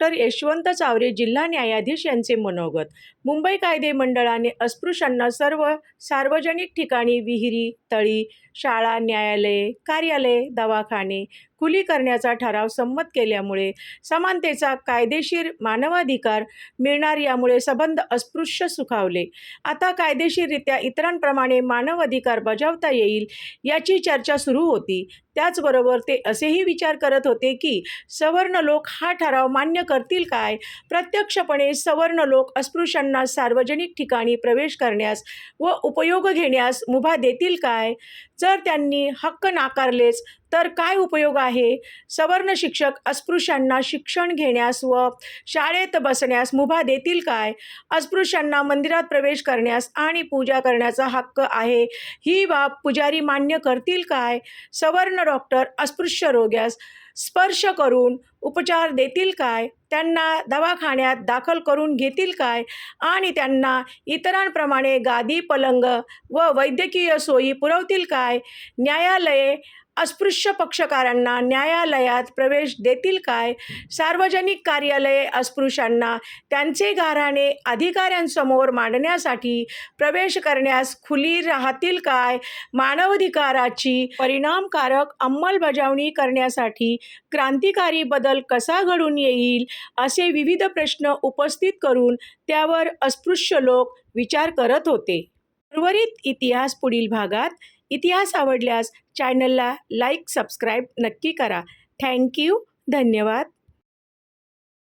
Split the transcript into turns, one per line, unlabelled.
Doctor Yashwant Chaware जिल्हा न्यायाधीश यांचे मनोगत. मुंबई कायदे मंडळाने अस्पृश्यांना सर्व सार्वजनिक ठिकाणी विहिरी तळी शाळा न्यायालये कार्यालये दवाखाने खुली करण्याचा ठराव संमत केल्यामुळे समानतेचा कायदेशीर मानवाधिकार मिळणार यामुळे संबंध अस्पृश्य सुखावले. आता कायदेशीररित्या इतरांप्रमाणे मानवाधिकार बजावता येईल याची चर्चा सुरू होती. त्याचबरोबर ते असेही विचार करत होते की सवर्ण लोक हा ठराव मान्य करतील काय? प्रत्यक्षपणे सवर्ण लोक अस्पृश्यांना सार्वजनिक ठिकाणी प्रवेश करण्यास व उपयोग घेण्यास मुभा देतील काय? जर त्यांनी हक्क नाकारलेच तर काय उपयोग आहे? सवर्ण शिक्षक अस्पृश्यांना शिक्षण घेण्यास व शाळेत बसण्यास मुभा देतील काय? अस्पृश्यांना मंदिरात प्रवेश करण्यास आणि पूजा करण्याचा हक्क आहे. ही बाब पुजारी मान्य करतील काय? सवर्ण डॉक्टर अस्पृश्य रोग्यास स्पर्श करून उपचार देतील काय? त्यांना दवाखान्यात दाखल करून घेतील काय? आणि त्यांना इतरांप्रमाणे गादी पलंग व वैद्यकीय सोयी पुरवतील काय? न्यायालये अस्पृश्य पक्षकारांना न्यायालयात प्रवेश देतील काय? सार्वजनिक कार्यालये अस्पृश्यांना त्यांचे गाऱ्हाणे अधिकाऱ्यांसमोर मांडण्यासाठी प्रवेश करण्यास खुली राहतील काय? मानवाधिकाराची परिणामकारक अंमलबजावणी करण्यासाठी क्रांतिकारी बदल कसा घडून येईल असे विविध प्रश्न उपस्थित करून त्यावर अस्पृश्य लोक विचार करत होते. उर्वरित इतिहास पुढील भागात इतिहास आवडल्यास चॅनलला लाईक सबस्क्राईब नक्की करा. थँक्यू धन्यवाद.